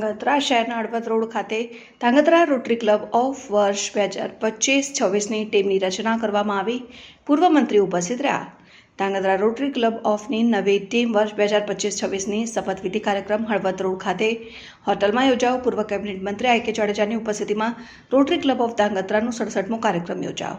ધાંગધ્રા શહેરના અડવદ રોડ ખાતે Dhrangadhra rotary club of વર્ષ બે હજાર પચીસ છવ્વીસની ટીમની રચના કરવામાં આવી. પૂર્વ મંત્રી ઉપસ્થિત રહ્યા. ધાંગધ્રા રોટરી ક્લબ ઓફની નવી ટીમ વર્ષ બે હજાર પચીસ છવ્વીસની શપથવિધિ કાર્યક્રમ હળવદ રોડ ખાતે હોટલમાં યોજાઓ પૂર્વ કેબિનેટ મંત્રી આઈ કે જાડેજાની ઉપસ્થિતિમાં રોટરી ક્લબ ઓફ ધાંગધ્રાનો સડસઠમો કાર્યક્રમ યોજાયો.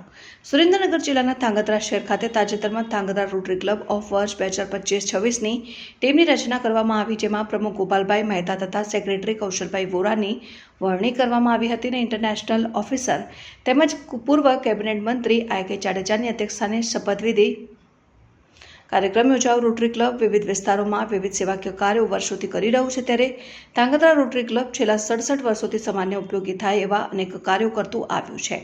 સુરેન્દ્રનગર જિલ્લાના ધાંગધ્રા શહેર ખાતે તાજેતરમાં ધાંગધ્રા રોટરી ક્લબ ઓફ વર્ષ બે હજાર પચીસ છવ્વીસની ટીમની રચના કરવામાં આવી, જેમાં પ્રમુખ ગોપાલભાઈ મહેતા તથા સેક્રેટરી કૌશલભાઈ વોરાની વરણી કરવામાં આવી હતી અને ઇન્ટરનેશનલ ઓફિસર તેમજ પૂર્વ કેબિનેટ મંત્રી આઈ કે જાડેજાની અધ્યક્ષસ્થાને શપથવિધિ કાર્યક્રમ યોજાયો. રોટરી ક્લબ વિવિધ વિસ્તારોમાં વિવિધ સેવાકીય કાર્યો વર્ષોથી કરી રહ્યું છે ત્યારે ધાંગધ્રા રોટરી ક્લબ છેલ્લા સડસઠ વર્ષોથી સમાજને ઉપયોગી થાય એવા અનેક કાર્યો કરતું આવ્યું છે.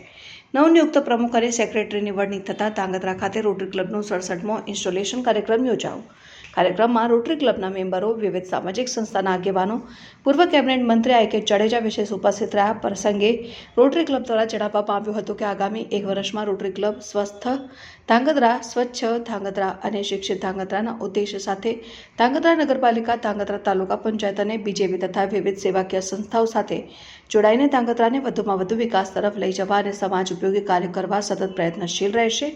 નવનિયુક્ત પ્રમુખ અને સેક્રેટરીની વરણી થતાં ધાંગધ્રા ખાતે રોટરી ક્લબનો સડસઠમો ઇન્સ્ટોલેશન કાર્યક્રમ યોજાયો. કાર્યક્રમમાં રોટરી ક્લબના મેમ્બરો, વિવિધ સામાજિક સંસ્થાના આગેવાનો, પૂર્વ કેબિનેટ મંત્રી આઈ કે જાડેજા વિશેષ ઉપસ્થિત રહ્યા. પ્રસંગે રોટરી ક્લબ દ્વારા જણાવવામાં આવ્યું હતું કે આગામી એક વર્ષમાં રોટરી ક્લબ સ્વસ્થ, ધાંગધ્રા, સ્વચ્છ ધાંગધ્રા અને શિક્ષિત ધાંગધ્રાના ઉદ્દેશ્ય સાથે ધાંગધ્રા નગરપાલિકા, ધાંગધ્રા તાલુકા પંચાયત અને બીજેપી તથા વિવિધ સેવાકીય સંસ્થાઓ સાથે જોડાઈને ધાંગધ્રાને વધુમાં વધુ વિકાસ તરફ લઈ જવા અને સમાજ ઉપયોગી કાર્ય કરવા સતત પ્રયત્નશીલ રહેશે.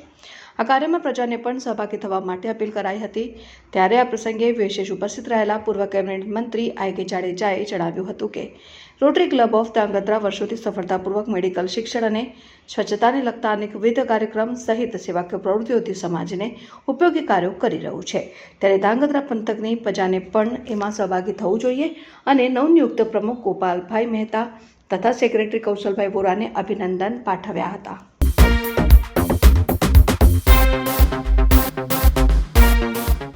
આ કાર્યમાં પ્રજાને પણ સહભાગી થવા માટે અપીલ કરાઈ હતી. ત્યારે આ પ્રસંગે વિશેષ ઉપસ્થિત રહેલા પૂર્વ કેબિનેટ મંત્રી આઈ કે જાડેજાએ જણાવ્યું હતું કે, રોટરી ક્લબ ઓફ ધાંગધ્રા વર્ષોથી સફળતાપૂર્વક મેડિકલ શિક્ષણ અને સ્વચ્છતાને લગતા અનેકવિધ કાર્યક્રમ સહિત સેવાકીય પ્રવૃત્તિઓથી સમાજને ઉપયોગી કાર્યો કરી રહ્યું છે. ત્યારે ધાંગધ્રા પંથકની પ્રજાને પણ એમાં સહભાગી થવું જોઈએ અને નવનિયુક્ત પ્રમુખ ગોપાલભાઈ મહેતા તથા સેક્રેટરી કૌશલભાઈ વોરાને અભિનંદન પાઠવ્યા હતા.